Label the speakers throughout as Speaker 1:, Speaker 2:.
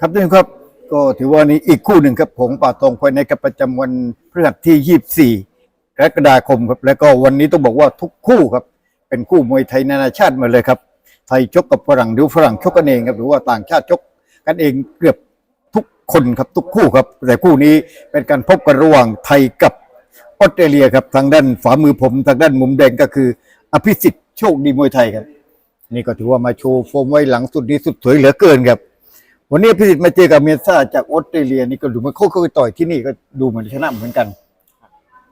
Speaker 1: ครับท่านครับก็ถือว่านี้อีกคู่หนึ่งครับผงป่าตองภายในกับประจำวันพฤหัสที่ 24กรกฎาคมครับแล้วก็วันนี้ต้องบอกว่าทุกคู่ครับ เป็นคู่มวยไทยนานาชาติมาเลยครับ ไทยชกกับฝรั่งหรือฝรั่งชกกันเองครับหรือว่าต่างชาติชกกันเองเกือบทุกคนครับทุกคู่ครับ แต่คู่นี้เป็นการพบกันระหว่างไทยกับออสเตรเลียครับทางด้านฝามือผมทางด้านมุมแดงก็คือ อภิสิทธิ์โชคดีมวยไทยครับ นี่ก็ถือว่ามาโชว์โฟมไว้หลังสุดนี้สุดสวยเหลือเกินครับ วันนี้พิสิทธิ์มาเจอกับเมียซ่าจากออสเตรเลียนี่ก็ดูเหมันเขาเคยต่อยที่นี่ก็ดูเหมือนชนะเหมือนกัน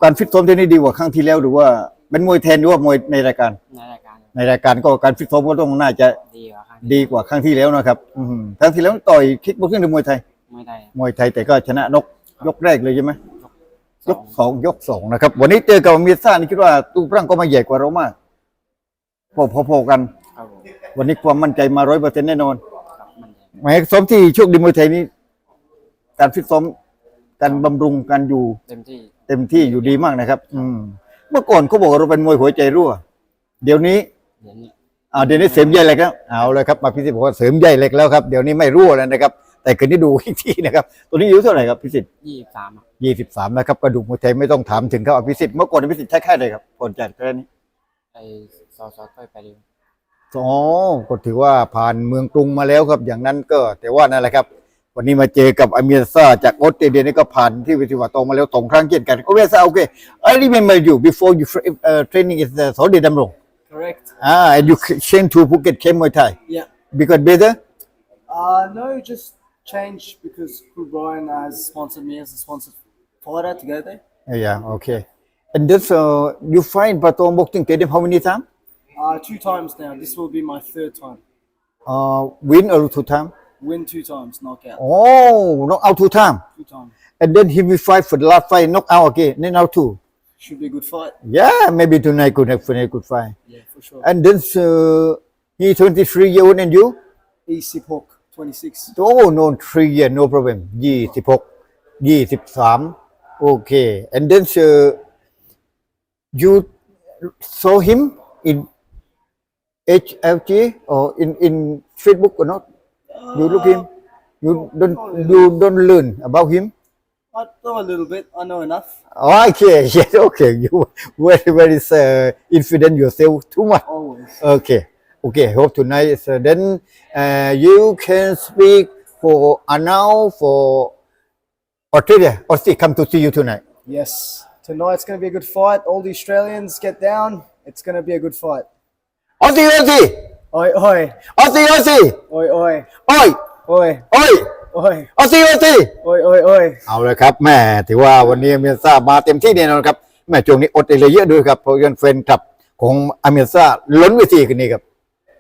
Speaker 1: การฟิตซ้อมที่นี่ดีกว่าครั้งที่แล้วหรือว่าเป็นมวยแทนหรือว่ามวยในรายการ
Speaker 2: ในรายการ
Speaker 1: ในรายการก็การฟิตซ้อมก็ต้องน่าจะ
Speaker 2: ดีกว่าครั้ง
Speaker 1: ดีกว่าครั้งที่แล้วนะครับอืมครั้งที่แล้วต่อยคิกบ็อกซิ่งหรือมวยไทย
Speaker 2: ไม่ได้
Speaker 1: มวยไทยแต่ก็ชนะนกยกแรกเลยใช่ไหมยก
Speaker 2: ส
Speaker 1: สองยกสองนะครับ วันนี้เจอกับเมียซ่านี่คิดว่าตู้ร่างก็มาใหญ่กว่าเรามากพอๆกัน
Speaker 2: ครับผม
Speaker 1: วันนี้ความมั่นใจมาร้อยเปอร์เซ็นต์แน่นอน
Speaker 2: ครับมันใจ
Speaker 1: หมายซ้อมที่โชคดีมวยไทยนี้ การฟิตซ้อมการบำรุงการอยู่
Speaker 2: เต็มที่
Speaker 1: เต็มที่อยู่ดีมากนะครับ อืม เมื่อก่อนเขาบอกว่าเราเป็นมวยหัวใจรั่ว เดี๋ยวนี้
Speaker 2: เดี๋ยวนี้
Speaker 1: อ่าเดี๋ยวนี้เสริมใยเหล็กแล้วเอาเลยครับมาพิสิทธิ์บอกว่าเสริมใยเหล็กแล้วครับเดี๋ยวนี้ไม่รั่วแล้วนะครับ แต่คืนนี้ดูอีกทีนะครับ ตัวนี้อายุเท่าไหร่ครับพิสิทธิ์
Speaker 2: ยี่สิบสาม
Speaker 1: ยี่สิบสามนะครับกระดูกมวยไทยไม่ต้องถามถึงครับอภิสิทธิ์เมื่อก่อนอภิสิทธิ์ใช้แค่ไหนครับก่อนจัดแค่นี้
Speaker 2: ไอซอซอค่อยไปดู
Speaker 1: อ๋อก็ถือว่าผ่านเมืองกรุงมาแล้วครับ อย่างนั้นก็แต่ว่านั่นแหละครับ วันนี้มาเจอกับอาเมียซ่าจากออสเตรเลียนี่ก็ผ่านที่วิทยาตองมาแล้วสองครั้งเช่นกันโอเวซ่าโอเค I remember you before you uh, training is the Saudi Damrong
Speaker 2: correct
Speaker 1: ah and you came to Phuket came Muay Thai
Speaker 2: yeah
Speaker 1: because better
Speaker 2: uh no just change because Crew Brian has sponsored me as a sponsored fighter to go there
Speaker 1: yeah okay and this uh, you find Patong boxing stadium how many times
Speaker 2: Uh, two times now. This will be my third time.
Speaker 1: Uh, win or two time?
Speaker 2: Win two times, knockout.
Speaker 1: Oh, knock out two time.
Speaker 2: Two times.
Speaker 1: And then he will fight for the last fight, knock out Okay. then out two.
Speaker 2: Should be a good fight.
Speaker 1: Yeah, maybe tonight could have a good fight.
Speaker 2: Yeah, for sure.
Speaker 1: And then uh, he 23 year old and you?
Speaker 2: Easy 26.
Speaker 1: Oh, no, three year, no problem. 26 23. Okay. And then uh, you saw him in HLG or in in Facebook or not? You look him. You don't you don't learn about him.
Speaker 2: I know a little bit I know enough
Speaker 1: Oh, okay, yes, okay. You very very uh, infident yourself too much.
Speaker 2: always
Speaker 1: Okay. Okay. Hope tonight is uh, then uh, you can speak for Anau for Australia. Aussie come to see you tonight.
Speaker 3: Yes, tonight's going to be a good fight. All the Australians get down. It's going to be a good fight.
Speaker 1: Aussie, Aussie,
Speaker 3: Oi, oi,
Speaker 1: Aussie, Aussie.
Speaker 3: oi, oi,
Speaker 1: Oi,
Speaker 3: oi,
Speaker 1: oi,
Speaker 3: oi,
Speaker 1: Aussie, Aussie.
Speaker 3: oi, oi, oi.
Speaker 1: เอาเลยครับแม่ถือว่าวันนี้อเมซ่ามาเต็มที่แน่นอนครับแม่ช่วงนี้อดเอเลยเยอะด้วยครับเพราะยันเฟนคลับของอเมซ่าล้นเวทีกันนี่ครับ